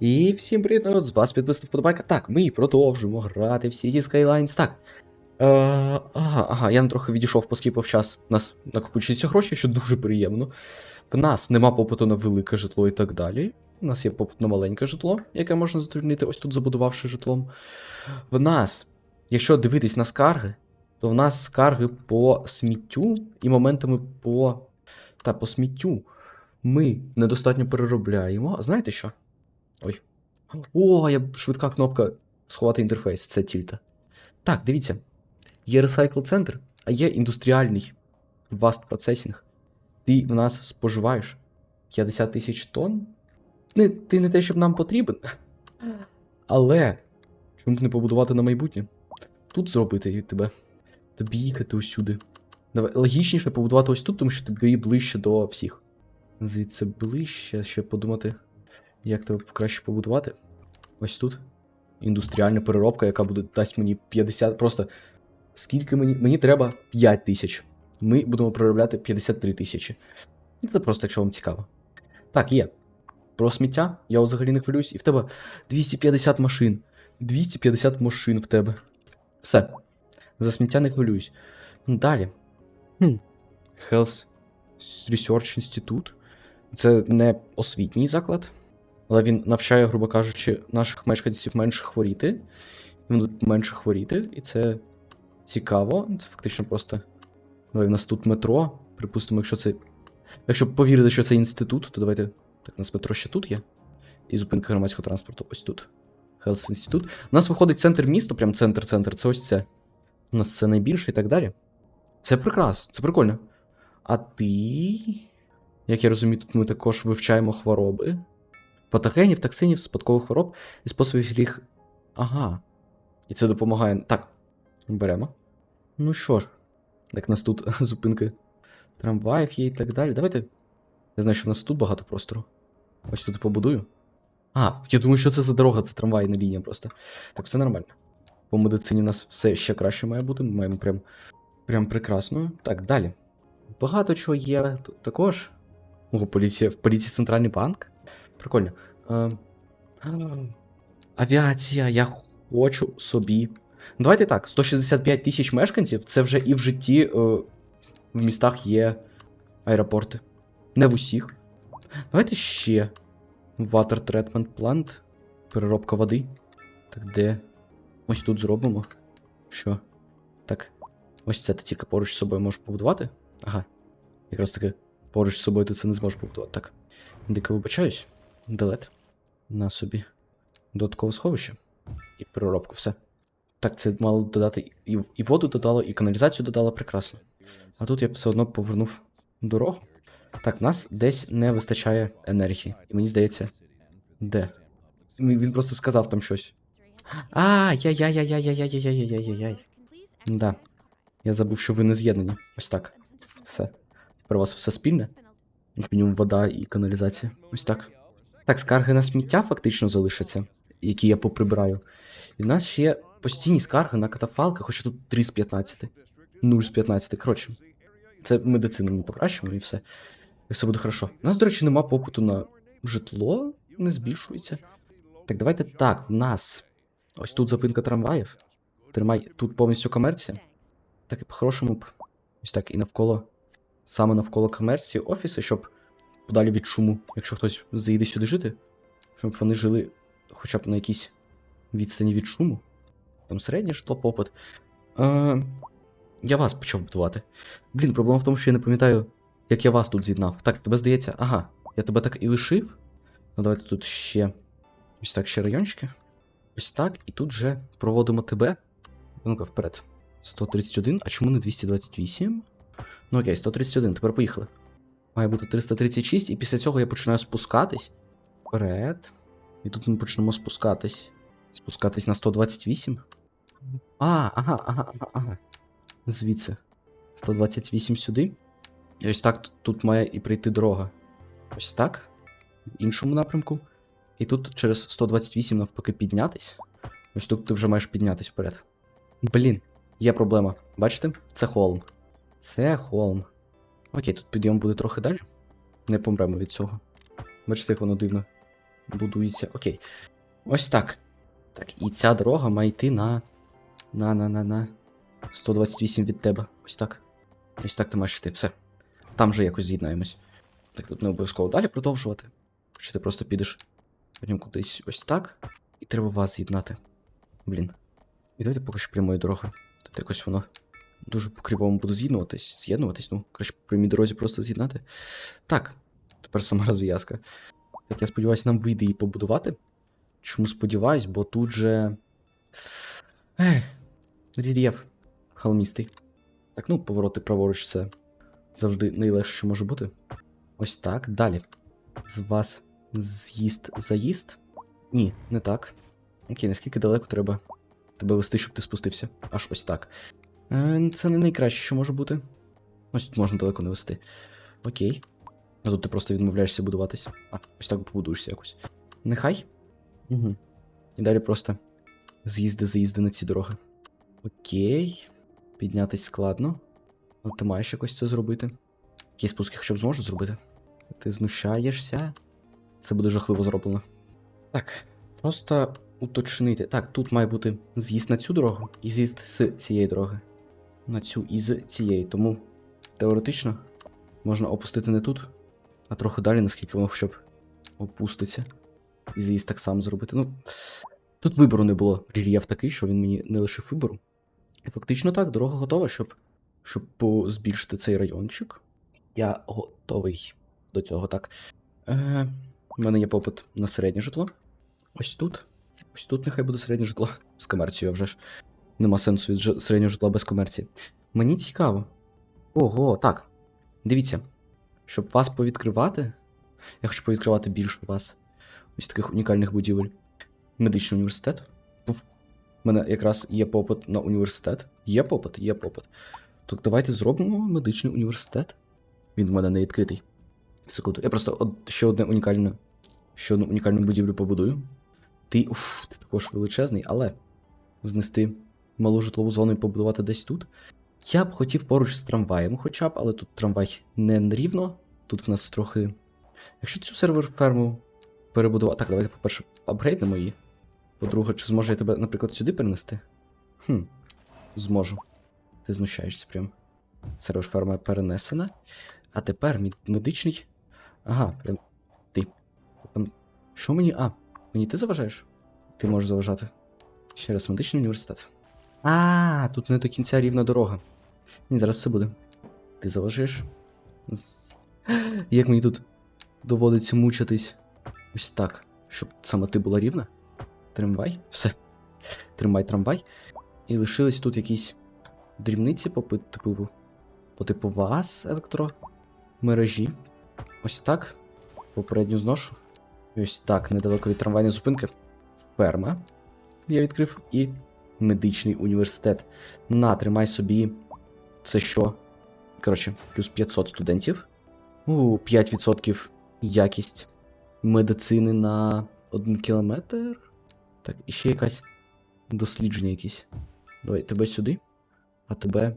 І всім привіт, народ, з вас підписав вподобайка. Так, ми продовжуємо грати в City Skylines. Так. Е, ага, ага, я трохи відійшов, поскіпав час. У нас накопичуються гроші, що дуже приємно. В нас нема попиту на велике житло і так далі. У нас є попит на маленьке житло, яке можна задовольнити ось тут забудувавши житлом. В нас, якщо дивитись на скарги, то в нас скарги по сміттю і моментами по. Та по сміттю ми недостатньо переробляємо. Знаєте що? Ой. О, я швидка кнопка сховати інтерфейс, це тільта. Так, дивіться. Є ресайкл центр, а є індустріальний Vast Processing. Ти в нас споживаєш 50 тисяч тонн. Не, ти не те, щоб нам потрібен. Але чому б не побудувати на майбутнє? Тут зробити від тебе. Тобі їхати усюди. Давай, логічніше побудувати ось тут, тому що тобі ближче до всіх. Звідси ближче, ще подумати, як тебе краще побудувати. Ось тут. Індустріальна переробка, яка буде дасть мені 50. Просто скільки мені. Мені треба 5 тисяч. Ми будемо переробляти 53 тисячі. Це просто, якщо вам цікаво. Так, є. Про сміття я взагалі не хвилююсь. І в тебе 250 машин. 250 машин в тебе. Все. За сміття не хвилююсь. Далі. Хм. Health Research Institute. Це не освітній заклад, але він навчає, грубо кажучи, наших мешканців менше хворіти. Вони будуть менше хворіти, і це цікаво. Це фактично просто. Давай, в нас тут метро. Припустимо, якщо це. Якщо повірити, що це інститут, то давайте. Так, у нас метро ще тут є. І зупинка громадського транспорту ось тут. Health Institute. У нас виходить центр міста, прям центр-центр. Це ось це. У нас це найбільше і так далі. Це прекрасно, це прикольно. А ти. Як я розумію, тут ми також вивчаємо хвороби. Патогенів, токсинів, спадкових хвороб і способів їх. Ага. І це допомагає. Так. Беремо. Ну що ж, як нас тут зупинки трамваїв є і так далі. Давайте. Я знаю, що в нас тут багато простору. Ось тут побудую. А, я думаю, що це за дорога, це трамвайна лінія просто. Так, все нормально. По медицині у нас все ще краще має бути. Ми маємо прям, прям прекрасно. Так, далі. Багато чого є тут також. Ого, поліція. В поліції центральний банк. Прикольно. Е, авіація, я хочу собі. Давайте так, 165 тисяч мешканців це вже і в житті е, в містах є аеропорти. Не в усіх. Давайте ще. Water Treatment Plant. Переробка води. Так, де? Ось тут зробимо. Що? Так. Ось це ти тільки поруч з собою можеш побудувати. Ага. Якраз таки поруч з собою ти це не зможеш побудувати. Так. Дико вибачаюсь. Делет. На собі. Додаткове сховище. І переробку, все. Так, це мало додати і, і воду додало, і каналізацію додало прекрасно. А тут я все одно повернув дорогу. Так, в нас десь не вистачає енергії. І мені здається. Де? Він просто сказав там щось. А, яй-яй-яй-яй-яй-яй-яй-яй-яй-яй. Да. Я забув, що ви не з'єднані. Ось так. Все. Тепер у вас все спільне. Як мінімум вода і каналізація. Ось так. Так, скарги на сміття фактично залишаться, які я поприбираю. І в нас ще постійні скарги на катафалки, хоча тут 3 з 15. 0 з 15. Коротше, це медицину ми покращимо і все. І все буде хорошо. У нас, до речі, нема попиту на житло, не збільшується. Так, давайте так, в нас. Ось тут зупинка трамваїв. Тримай, тут повністю комерція. Так і по-хорошому б. Ось так, і навколо. Саме навколо комерції офіси, щоб подалі від шуму, якщо хтось заїде сюди жити, щоб вони жили хоча б на якійсь відстані від шуму. Там середнє житло попит. Е, я вас почав будувати. Блін, проблема в тому, що я не пам'ятаю, як я вас тут з'єднав. Так, тебе здається, ага, я тебе так і лишив. Ну, давайте тут ще. Ось так, ще райончики. Ось так, і тут вже проводимо тебе. Ну-ка, вперед. 131, а чому не 228? Ну окей, 131, тепер поїхали. Має бути 336, і після цього я починаю спускатись. Вперед. І тут ми почнемо спускатись. Спускатись на 128. А, ага, ага, ага, ага. Звідси. 128 сюди. І ось так тут, має і прийти дорога. Ось так. В іншому напрямку. І тут через 128 навпаки піднятись. Ось тут ти вже маєш піднятись вперед. Блін, є проблема. Бачите? Це холм. Це холм. Окей, тут підйом буде трохи далі. Не помремо від цього. Бачите, як воно дивно будується. Окей. Ось так. Так, і ця дорога має йти на. На, на, на, на. 128 від тебе. Ось так. Ось так ти маєш йти. Все. Там же якось з'єднаємось. Так, тут не обов'язково далі продовжувати. Чи ти просто підеш потім кудись ось так. І треба вас з'єднати. Блін. І давайте поки що прямою дорогою. Тут якось воно дуже по кривому буде з'єднуватись. З'єднуватись, ну, краще по прямій дорозі просто з'єднати. Так, тепер сама розв'язка. Так, я сподіваюся, нам вийде її побудувати. Чому сподіваюсь, бо тут же. Ех, рельєф холмістий. Так, ну, повороти праворуч це завжди найлегше, що може бути. Ось так. Далі. З вас з'їзд заїзд? Ні, не так. Окей, наскільки далеко треба тебе вести, щоб ти спустився? Аж ось так. Е, це не найкраще, що може бути. Ось тут можна далеко не вести. Окей. А тут ти просто відмовляєшся будуватися. А, ось так побудуєшся якось. Нехай. Угу. І далі просто з'їзди, заїзди на ці дороги. Окей. Піднятись складно. Але ти маєш якось це зробити. Якісь спуски хоча б зможу зробити. Ти знущаєшся. Це буде жахливо зроблено. Так, просто уточнити. Так, тут має бути з'їзд на цю дорогу і з'їзд з цієї дороги. На цю і з цієї. Тому теоретично можна опустити не тут, а трохи далі, наскільки воно хоча б опуститься. І з'їзд так само зробити. Ну, тут вибору не було. Рельєф такий, що він мені не лишив вибору. І фактично так, дорога готова, щоб, щоб збільшити цей райончик. Я готовий до цього, так. Е, у мене є попит на середнє житло. Ось тут. Ось тут нехай буде середнє житло. З комерцією вже ж. Нема сенсу від середнього житла без комерції. Мені цікаво. Ого, так. Дивіться. Щоб вас повідкривати. Я хочу повідкривати більше вас. Ось таких унікальних будівель. Медичний університет. Пуф. У мене якраз є попит на університет. Є попит? Є попит. Так давайте зробимо медичний університет. Він в мене не відкритий. Секунду. Я просто од... ще одне унікальне. Ще одну унікальну будівлю побудую. Ти. Уф, ти також величезний, але знести малу житлову зону і побудувати десь тут. Я б хотів поруч з трамваєм, хоча б, але тут трамвай не рівно. Тут в нас трохи. Якщо цю сервер ферму перебудувати. Так, давайте, по-перше, апгрейднемо її. По-друге, чи зможу я тебе, наприклад, сюди перенести? Хм, зможу. Ти знущаєшся прям. Сервер ферма перенесена. А тепер медичний. Ага, прям ти. Там. Що мені. А, мені ти заважаєш? Ти можеш заважати. Ще раз медичний університет. А, тут не до кінця рівна дорога. Ні, зараз все буде. Ти заважаєш? Як мені тут доводиться мучитись? Ось так. Щоб саме ти була рівна. Трамвай. Все. Тримай трамвай. І лишились тут якісь дрібниці по типу, по типу вас, електромережі. Ось так. Попередню зношу. І Ось так, недалеко від трамвайної зупинки. Ферма. Я відкрив. І медичний університет. На, тримай собі. Це що? Коротше, плюс 500 студентів. У, 5% якість медицини на 1 кілометр. Так, і ще якась дослідження якісь. Давай, тебе сюди, а тебе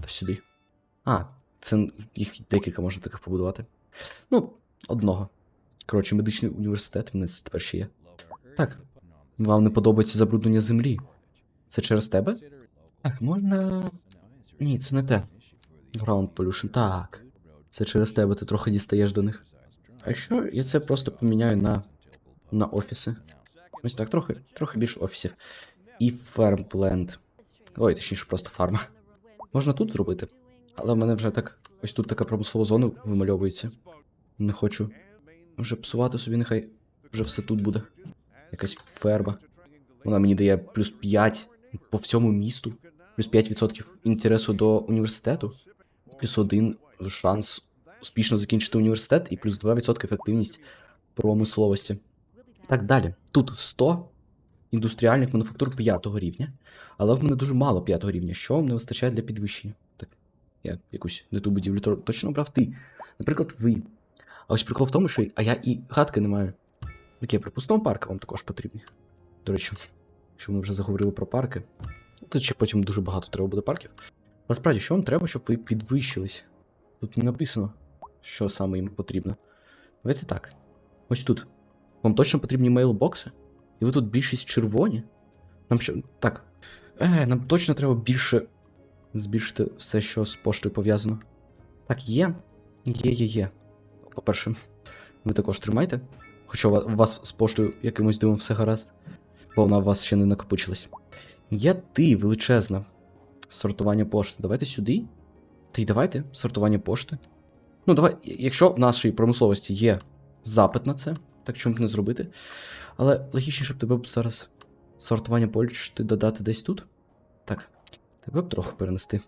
та сюди. А, це їх декілька можна таких побудувати. Ну, одного. Коротше, медичний університет в нас тепер ще є. Так. Вам не подобається забруднення землі. Це через тебе? Так, можна. Ні, це не те. Ground pollution. Так. Це через тебе ти трохи дістаєш до них. А якщо я це просто поміняю на, на офіси? Ось так, трохи, трохи більше офісів. І фермпленд. Ой, точніше, просто фарма. Можна тут зробити, але в мене вже так. Ось тут така промислова зона вимальовується. Не хочу вже псувати собі, нехай вже все тут буде. Якась ферма. Вона мені дає плюс 5 по всьому місту, плюс 5% інтересу до університету, плюс 1 шанс успішно закінчити університет і плюс 2% ефективність промисловості. Так далі. Тут 100 індустріальних мануфактур 5 рівня, але в мене дуже мало 5 рівня. Що вам не вистачає для підвищення? Так, я якусь не ту будівлю точно обрав ти. Наприклад, ви. А ось прикол в тому, що а я і гадки не маю. Окей, припустимо, парки вам також потрібні. До речі, що ми вже заговорили про парки. Тут ще потім дуже багато треба буде парків. Але справді, що вам треба, щоб ви підвищились? Тут не написано, що саме їм потрібно. Давайте так. Ось тут. Вам точно потрібні мейлбокси? І ви тут більшість червоні? Нам що. Так. Е, нам точно треба більше збільшити все, що з поштою пов'язано. Так, є. Є, є, є. По-перше, ви також тримайте. Хоча у вас з поштою якимось дивом все гаразд, бо вона у вас ще не накопичилась. Є ти величезна. Сортування пошти. Давайте сюди. Та й давайте сортування пошти. Ну, давай, якщо в нашій промисловості є запит на це, так чому б не зробити. Але логічніше б тебе б зараз сортування пошти додати десь тут. Так, тебе б трохи перенести.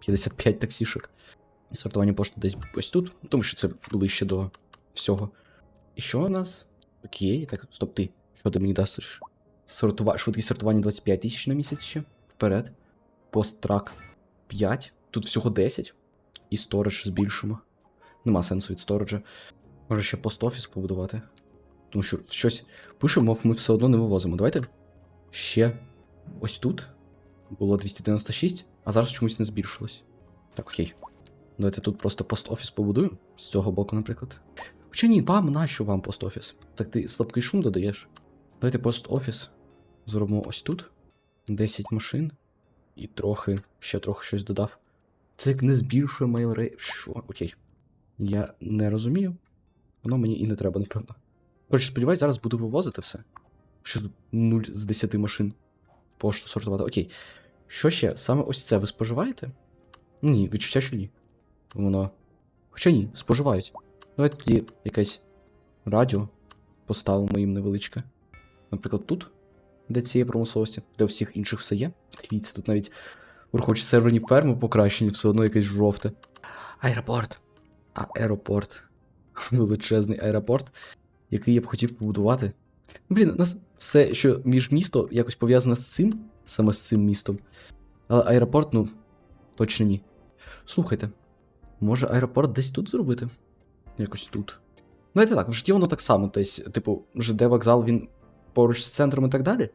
55 таксішок. І сортування пошти десь ось тут, тому що це ближче до всього. І що у нас? Окей, так, стоп, ти. Що ти мені дасиш? Сортува... Швидкість сортування 25 тисяч на місяць ще. Вперед. Посттрак 5. Тут всього 10. І сторож збільшимо. Нема сенсу від сториджа. Може ще пост-офіс побудувати. Тому що щось пишемо, ми все одно не вивозимо. Давайте ще ось тут було 296, а зараз чомусь не збільшилось. Так, окей. Давайте тут просто пост-офіс побудуємо. З цього боку, наприклад. Хоча ні, вам нащо вам пост-офіс? Так ти слабкий шум додаєш. Давайте пост-офіс. Зробимо ось тут. 10 машин. І трохи, ще трохи щось додав. Це як не збільшує мейл Що? Окей. Я не розумію. Воно мені і не треба, напевно. Коротше, сподіваюсь, зараз буду вивозити все. Що тут 0 з 10 машин. Пошту сортувати. Окей. Що ще? Саме ось це ви споживаєте? Ні, відчуття, що ні. Воно. Хоча ні, споживають. Давайте тоді якесь радіо поставимо їм невеличке. Наприклад, тут, де цієї промисловості, де у всіх інших все є. Дивіться, тут навіть враховуючи серверні ферми покращені, все одно якесь жовте. Аеропорт. Аеропорт. Величезний аеропорт, який я б хотів побудувати. Блін, у нас все, що між місто, якось пов'язане з цим, саме з цим містом. Але аеропорт, ну, точно ні. Слухайте, може аеропорт десь тут зробити? Якось тут. Знаєте так, в житті воно так само, десь, типу, ЖД вокзал він поруч з центром і так далі.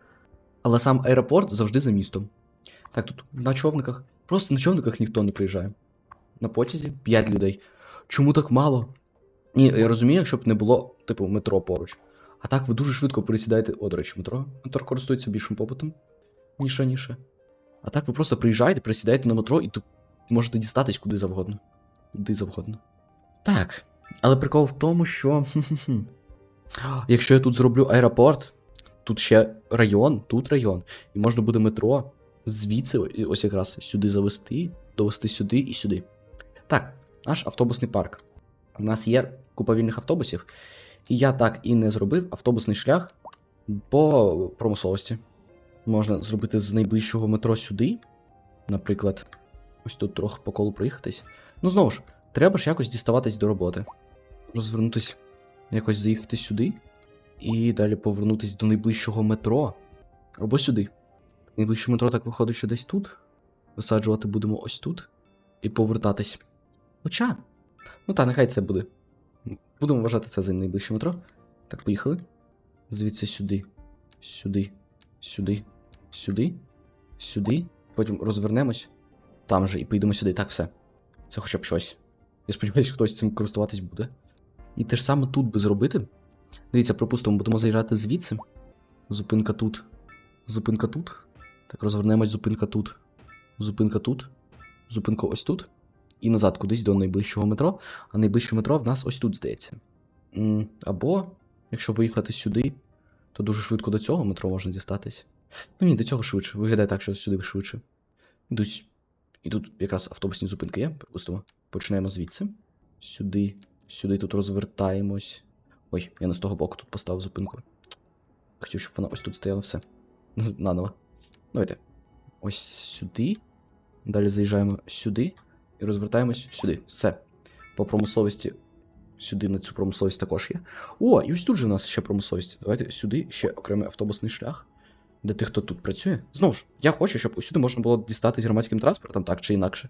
Але сам аеропорт завжди за містом. Так, тут на човниках. Просто на човниках ніхто не приїжджає. На потязі 5 людей. Чому так мало? Ні, я розумію, якщо б не було, типу, метро поруч. А так ви дуже швидко пересідаєте. О, до речі, метро. Метро користується більшим попитом, ніж раніше. А так ви просто приїжджаєте, пересідаєте на метро і тут можете дістатись куди завгодно. Куди завгодно. Так. Але прикол в тому, що. Якщо я тут зроблю аеропорт, тут ще район, тут район, і можна буде метро звідси ось якраз сюди завести, довести сюди і сюди. Так, наш автобусний парк. У нас є купа вільних автобусів, і я так і не зробив автобусний шлях по промисловості. Можна зробити з найближчого метро сюди. Наприклад, ось тут трохи по колу проїхатись. Ну знову ж, треба ж якось діставатись до роботи. Розвернутись, якось заїхати сюди. І далі повернутись до найближчого метро. Або сюди. Найближче метро так виходить, що десь тут. Висаджувати будемо ось тут. І повертатись. Хоча. Ну та, нехай це буде. Будемо вважати це за найближче метро. Так, поїхали. Звідси сюди. Сюди. Сюди. Сюди. Сюди. Потім розвернемось. Там же і поїдемо сюди. Так, все. Це хоча б щось. Я сподіваюся, хтось цим користуватись буде. І те ж саме тут би зробити. Дивіться, припустимо, будемо заїжджати звідси. Зупинка тут. Зупинка тут. Так, розвернемось, зупинка тут. Зупинка тут. Зупинка ось тут. І назад кудись до найближчого метро. А найближче метро в нас ось тут, здається. Або, якщо виїхати сюди, то дуже швидко до цього метро можна дістатись. Ну ні, до цього швидше. Виглядає так, що сюди швидше. Ідуть. І тут якраз автобусні зупинки є, припустимо. Починаємо звідси. Сюди. Сюди тут розвертаємось. Ой, я не з того боку тут поставив зупинку. Хотів, щоб вона ось тут стояла все. Наново. Давайте. Ось сюди. Далі заїжджаємо сюди і розвертаємось сюди. Все. По промисловості. Сюди на цю промисловість також є. О, і ось тут же у нас ще промисловість. Давайте сюди ще окремий автобусний шлях. Де тих, хто тут працює. Знову ж, я хочу, щоб усюди можна було дістатись громадським транспортом, так чи інакше.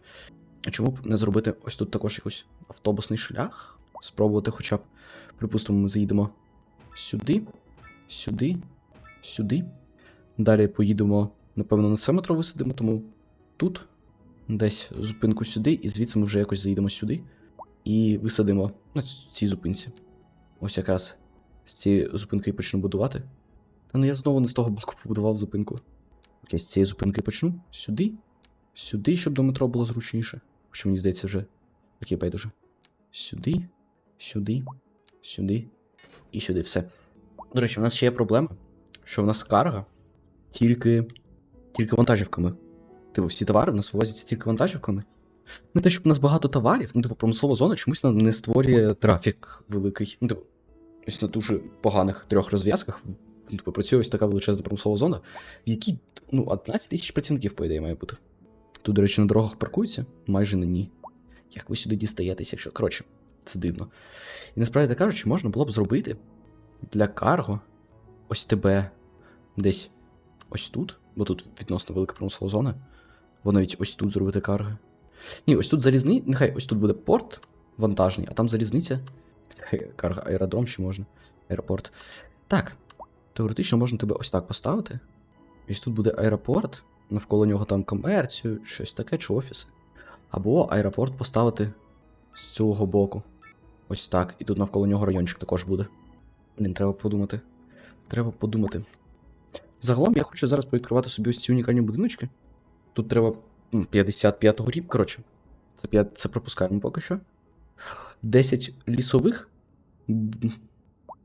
Чому б не зробити ось тут також якийсь автобусний шлях? Спробувати хоча б. Припустимо, ми заїдемо сюди, сюди, сюди. Далі поїдемо, напевно, на це метро висадимо, тому тут десь зупинку сюди, і звідси ми вже якось заїдемо сюди і висадимо на цій зупинці. Ось якраз З цієї зупинки і почну будувати. Та ну я знову не з того боку побудував зупинку. Окей, з цієї зупинки почну. Сюди. Сюди, щоб до метро було зручніше. Хоча мені здається вже. Окей, байдуже. Сюди, сюди, сюди і сюди. Все. До речі, в нас ще є проблема, що в нас карга тільки, тільки вантажівками. Типу, всі товари в нас вивозяться тільки вантажівками. Не те, щоб у нас багато товарів, ну, типу, промислова зона чомусь не створює трафік великий. Ну, типу, ось на дуже поганих трьох розв'язках. ну, Типу, працює ось така величезна промислова зона, в якій ну, 11 тисяч працівників, по ідеї, має бути. Тут, до речі, на дорогах паркуються, майже на ні. Як ви сюди дістаєтеся, якщо. Коротше, це дивно. І насправді кажучи, можна було б зробити для карго ось тебе десь ось тут, бо тут відносно велика промислова зона. Бо навіть ось тут зробити карго. Ні, ось тут залізниця. Нехай ось тут буде порт вантажний, а там залізниця. Карго аеродром ще можна. Аеропорт. Так. Теоретично можна тебе ось так поставити. Ось тут буде аеропорт, навколо нього там комерцію, щось таке, чи офіси. Або аеропорт поставити з цього боку. Ось так. І тут навколо нього райончик також буде. Блін, треба подумати. Треба подумати. Загалом я хочу зараз повідкривати собі ось ці унікальні будиночки. Тут треба 55-го рівня. Коротше, це, 5, це пропускаємо поки що. 10 лісових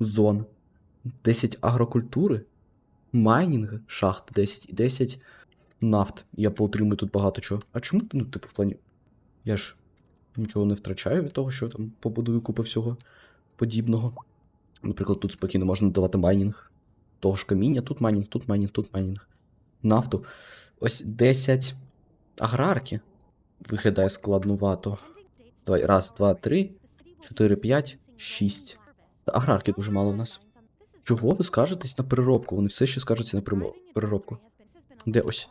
зон, 10 агрокультури, майнінг, шахт 10 і 10 нафт. Я поотримую тут багато чого. А чому, ну, типу, в плані. Я ж нічого не втрачаю від того, що там побудую купу всього подібного. Наприклад, тут спокійно можна додавати майнінг. Того ж каміння, тут майнінг, тут майнінг, тут майнінг. Нафту. Ось 10 аграрки. Виглядає складнувато. Давай, раз, два, три, чотири, п'ять, шість. Аграрки дуже мало в нас. Чого ви скажетесь на переробку? Вони все ще скажуться на переробку. Де ось?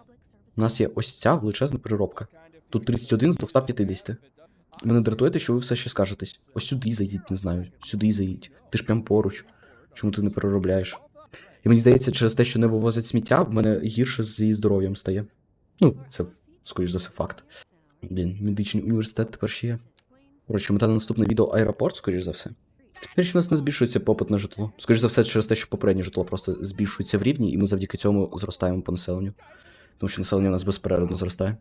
У нас є ось ця величезна переробка. Тут 31 з 250. Мене дратуєте, що ви все ще скажетесь. Ось сюди заїдь, не знаю. Сюди заїдь. Ти ж прям поруч. Чому ти не переробляєш? І мені здається, через те, що не вивозять сміття, в мене гірше з її здоров'ям стає. Ну, це, скоріш за все, факт. Блін, медичний університет тепер ще є. Коротше, мета на наступне відео аеропорт, скоріш за все. Річ, у нас не збільшується попит на житло. Скоріш за все, через те, що попереднє житло просто збільшується в рівні, і ми завдяки цьому зростаємо по населенню. Тому що населення у нас безперервно зростає.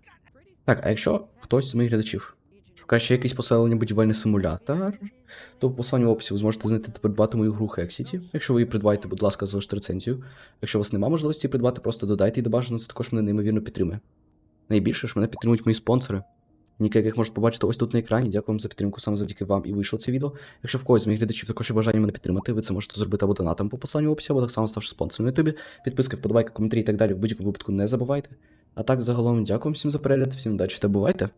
Так, а якщо хтось з моїх глядачів шукає ще якийсь поселення будівельний симулятор, то в посланні в описі ви зможете знайти та придбати мою гру Hexity. Якщо ви її придбаєте, будь ласка, залиште рецензію. Якщо у вас немає можливості придбати, просто додайте її до бажаного, це також мене неймовірно підтримує. Найбільше ж мене підтримують мої спонсори. Ніки, яких можете побачити ось тут на екрані. Дякую вам за підтримку, саме завдяки вам і вийшло це відео. Якщо в когось з моїх глядачів також є бажання мене підтримати, ви це можете зробити або донатом по посиланню в описі, або так само ставши спонсором на ютубі. Підписки, вподобайки, коментарі і так далі в будь-якому випадку не забувайте. А так, загалом, дякую всім за перегляд, всім удачі та бувайте!